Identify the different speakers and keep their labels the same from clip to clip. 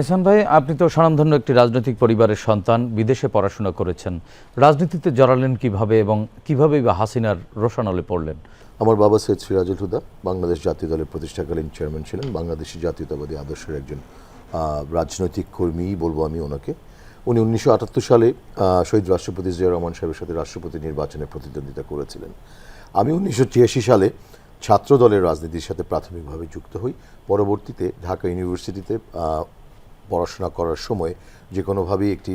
Speaker 1: এসান ভাই, আপনি তো স্বনামধন্য একটি রাজনৈতিক পরিবারের সন্তান, বিদেশে পড়াশোনা করেছেন। রাজনীতিতে জড়ালেন কীভাবে এবং কিভাবেই বা হাসিনার রোশানলে পড়লেন?
Speaker 2: আমার বাবা সৈয়দ সিরাজুল হুদা, বাংলাদেশ জাতীয় দলের প্রতিষ্ঠাকালীন চেয়ারম্যান ছিলেন, বাংলাদেশি জাতীয়তাবাদী আদর্শের একজন রাজনৈতিক কর্মীই বলব আমি ওনাকে। উনি উনিশশো আটাত্তর সালে শহীদ রাষ্ট্রপতি জিয়া রহমান সাহেবের সাথে রাষ্ট্রপতি নির্বাচনে প্রতিদ্বন্দ্বিতা করেছিলেন। আমি উনিশশো ছিয়াশি সালে ছাত্র দলের রাজনীতির সাথে প্রাথমিকভাবে যুক্ত হই। পরবর্তীতে ঢাকা ইউনিভার্সিটিতে পড়াশোনা করার সময় যে কোনোভাবেই একটি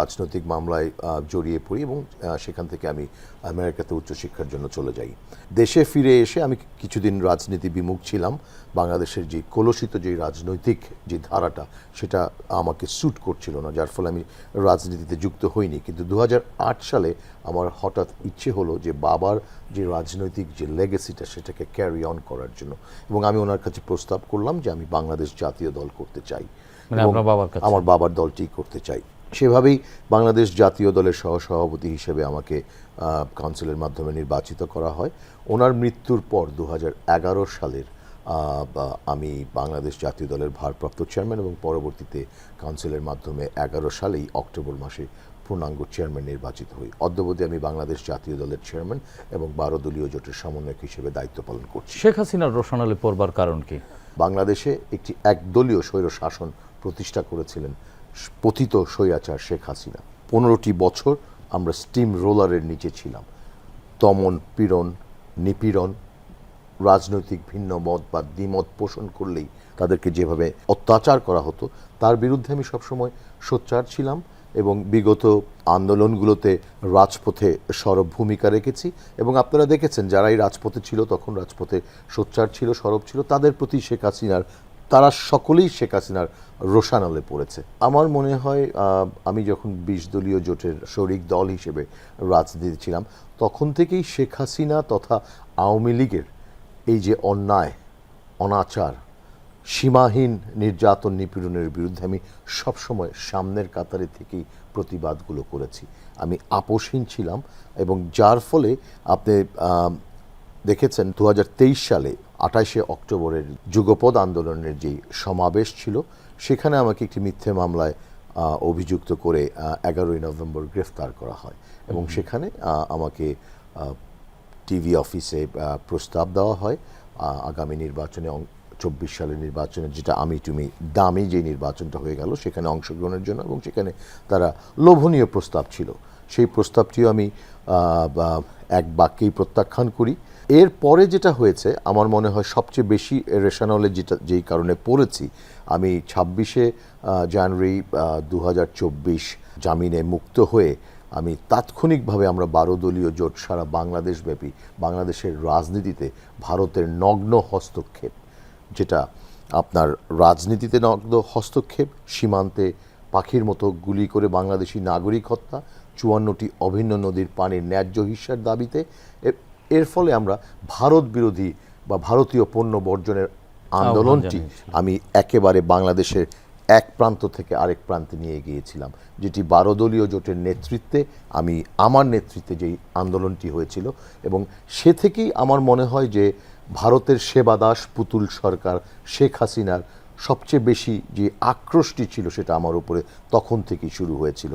Speaker 2: রাজনৈতিক মামলায় জড়িয়ে পড়ি এবং সেখান থেকে আমি আমেরিকাতে উচ্চশিক্ষার জন্য চলে যাই। দেশে ফিরে এসে আমি কিছুদিন রাজনীতি বিমুখ ছিলাম। বাংলাদেশের যে কলুষিত যে রাজনৈতিক যে ধারাটা, সেটা আমাকে স্যুট করছিল না, যার ফলে আমি রাজনীতিতে যুক্ত হইনি। কিন্তু দু হাজার আট সালে আমার হঠাৎ ইচ্ছে হলো যে বাবার যে রাজনৈতিক যে লেগেসিটা সেটাকে ক্যারি অন করার জন্য। এবং আমি ওনার কাছে প্রস্তাব করলাম যে আমি বাংলাদেশ জাতীয় দল করতে চাই।
Speaker 1: মানে
Speaker 2: আমার বাবার দলটি করতে চাই। সেভাবেই বাংলাদেশ জাতীয় দলের সহসভাপতি হিসেবে আমাকে কাউন্সিলের মাধ্যমে নির্বাচিত করা হয়। ওনার মৃত্যুর পর দু হাজার এগারো সালের আমি বাংলাদেশ জাতীয় দলের ভারপ্রাপ্ত চেয়ারম্যান এবং পরবর্তীতে কাউন্সিলের মাধ্যমে এগারো সালেই অক্টোবর মাসে পূর্ণাঙ্গ চেয়ারম্যান নির্বাচিত হই। অদ্যবধি আমি বাংলাদেশ জাতীয় দলের চেয়ারম্যান এবং বারো দলীয় জোটের সমন্বয়ক হিসেবে দায়িত্ব পালন করছি।
Speaker 1: শেখ হাসিনার রোশানলে পড়বার কারণ কি?
Speaker 2: বাংলাদেশে একটি একদলীয় স্বৈর শাসন প্রতিষ্ঠা করেছিলেন পতিত স্বৈরাচার শেখ হাসিনা। পনেরোটি বছর আমরা স্টিম রোলারের নিচে ছিলাম। দমন পীড়ন, নিপীড়ন, রাজনৈতিক ভিন্ন মত বা দ্বিমত পোষণ করলেই তাদেরকে যেভাবে অত্যাচার করা হতো, তার বিরুদ্ধে আমি সবসময় সোচ্চার ছিলাম এবং বিগত আন্দোলনগুলোতে রাজপথে সরব ভূমিকা রেখেছি এবং আপনারা দেখেছেন যারাই রাজপথে ছিল তখন রাজপথে সোচ্চার ছিল, সরব ছিল, তাদের প্রতি শেখ হাসিনার তারা সকলেই শেখ হাসিনার রোশানলে পড়েছে। আমার মনে হয় আমি যখন বিশ দলীয় জোটের শরিক দল হিসেবে রাজনীতি ছিলাম, তখন থেকেই শেখ হাসিনা তথা আওয়ামী লীগের এই যে অন্যায়, অনাচার, সীমাহীন নির্যাতন নিপীড়নের বিরুদ্ধে আমি সবসময় সামনের কাতারে থেকেই প্রতিবাদগুলো করেছি। আমি আপোষহীন ছিলাম এবং যার ফলে আপনি দেখেছেন, দু হাজার তেইশ সালে আঠাশে অক্টোবরের যুগপদ আন্দোলনের যে সমাবেশ ছিল সেখানে আমাকে একটি মিথ্যে মামলায় অভিযুক্ত করে এগারোই নভেম্বর গ্রেফতার করা হয়। এবং সেখানে আমাকে টিভি অফিসে প্রস্তাব দেওয়া হয় আগামী নির্বাচনে চব্বিশ সালের নির্বাচনে যেটা আমি তুমি দামি যে নির্বাচনটা হয়ে গেল সেখানে অংশগ্রহণের জন্য এবং সেখানে তারা লোভনীয় প্রস্তাব ছিল। সেই প্রস্তাবটিও আমি এক বাক্যেই প্রত্যাখ্যান করি। এর পরে যেটা হয়েছে, আমার মনে হয় সবচেয়ে বেশি রেশানলে যেটা, যেই কারণে পড়েছি, আমি ছাব্বিশে জানুয়ারি দু হাজার চব্বিশ জামিনে মুক্ত হয়ে আমি তাৎক্ষণিকভাবে আমরা বারো দলীয় জোট সারা বাংলাদেশব্যাপী, বাংলাদেশের রাজনীতিতে ভারতের নগ্ন হস্তক্ষেপ, যেটা আপনার রাজনীতিতে নগ্ন হস্তক্ষেপ, সীমান্তে পাখির মতো গুলি করে বাংলাদেশি নাগরিক হত্যা, চুয়ান্নটি অভিন্ন নদীর পানির ন্যায্য হিস্যার দাবিতে এর ফলে আমরা ভারত বিরোধী বা ভারতীয় পণ্য বর্জনের আন্দোলনটি আমি একেবারে বাংলাদেশের এক প্রান্ত থেকে আরেক প্রান্তে নিয়ে গিয়েছিলাম যেটি বারো দলীয় জোটের নেতৃত্বে আমি আমার নেতৃত্বে যেই আন্দোলনটি হয়েছিল এবং সে থেকেই আমার মনে হয় যে ভারতের সেবাদাস পুতুল সরকার শেখ হাসিনার সবচেয়ে বেশি যে আক্রোশটি ছিল সেটা আমার উপরে তখন থেকেই শুরু হয়েছিল।